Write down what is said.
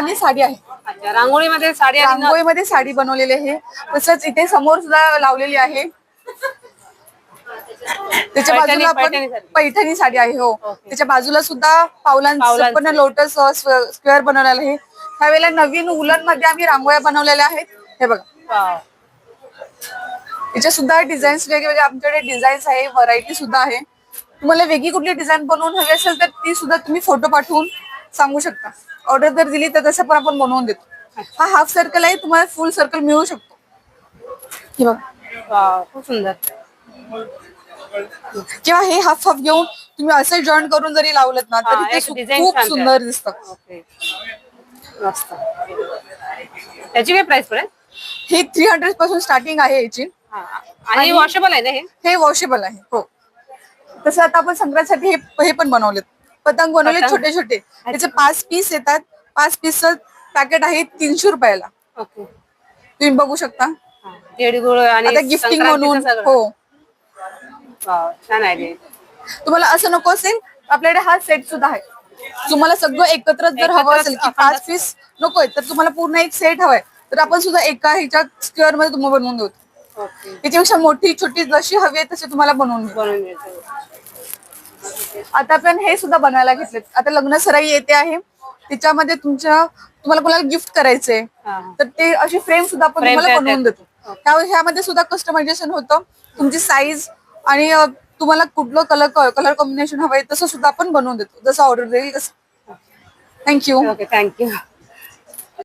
राजस्थानी साडी आहे अच्छा रांगोळीमध्ये साडी आणि. रांगोळीमध्ये साडी बनवलेली आहे तसंच इथे समोर सुद्धा लावलेली आहे त्याच्या पैठणी- बाजूला पण पैठणी साडी. पैठणी साडी आहे हो ओके. त्याच्या बाजूला सुद्धा पावलांचं पावलांचं. पण लोटस स्क्वेअर बनवलेलं आहे त्यावेळेला नवीन उलनमध्ये आम्ही रांगोळ्या बनवलेल्या आहेत हे बघा वाव. याच्या सुद्धा डिझाईन्स वेगवेगळे आमच्याकडे डिझाईन्स आहे व्हरायटी सुद्धा आहे तुम्हाला वेगळी कुठली डिझाईन बनवून हवी असेल तर ती सुद्धा तुम्ही फोटो पाठवून सांगू शकता. ऑर्डर जर दिली तर तसं पण आपण बनवून देतो. हा हाफ सर्कल आहे तुम्हाला फुल सर्कल मिळू शकतो. हे बघा. खूप सुंदर. किंवा हे हाफ हाफ घेऊन तुम्ही असं जॉईन करून जरी लावलं ना तरी ते खूप. सुंदर दिसतं. त्याची काय प्राइस पडेल? हे थ्री हंड्रेडपासून स्टार्टिंग आहे याची. हा. आणि वॉशेबल आहे ना हे? हे वॉशेबल आहे हो. तसं आता आपण संक्रांतसाठी हे हे पण बनवलेत. पतंग बनवले पतंग? छोटे छोटे त्याचे पाच पीस येतात. पाच पीसचं पॅकेट आहे तीनशे रुपयाला. ओके. तुम्ही बघू शकता. हा. तिळगुळ आणि गिफ्टिंग संक्रांतीचं म्हणून. सगळं. हो. वाव, छान आहे तुम्हाला असं नको असेल आपल्याकडे हा सेट सुद्धा आहे. तुम्हाला सगळं एकत्र जर हवं एकत्रच असेल की पाच पीस नकोय तर तुम्हाला पूर्ण एक सेट हवाय. तर आपण सुद्धा एका ह्याच्या स्क्वेअरमध्ये तुम्हाला बनवून देऊ. ओके. याच्यापेक्षा मोठी छोटी जशी हवी आहे तशी तुम्हाला बनवून देऊ. बनवून आता आपण हे सुद्धा बनवायला घेतलेत. आता लग्न सराई येते आहे. त्याच्यामध्ये तुमच्या तुम्हाला कोणाला गिफ्ट करायचंय हा, हा. तर ते अशी फ्रेम सुद्धा आपण तुम्हाला बनवून. देतो. ह्या- ह्यामध्ये सुद्धा कस्टमायझेशन होतं. तुमची साईज आणि तुम्हाला कुठलं कलर कलर कॉम्बिनेशन हवंय तसं सुद्धा आपण बनवून देतो. जसं ऑर्डर देईल तसं. Thank you okay thank you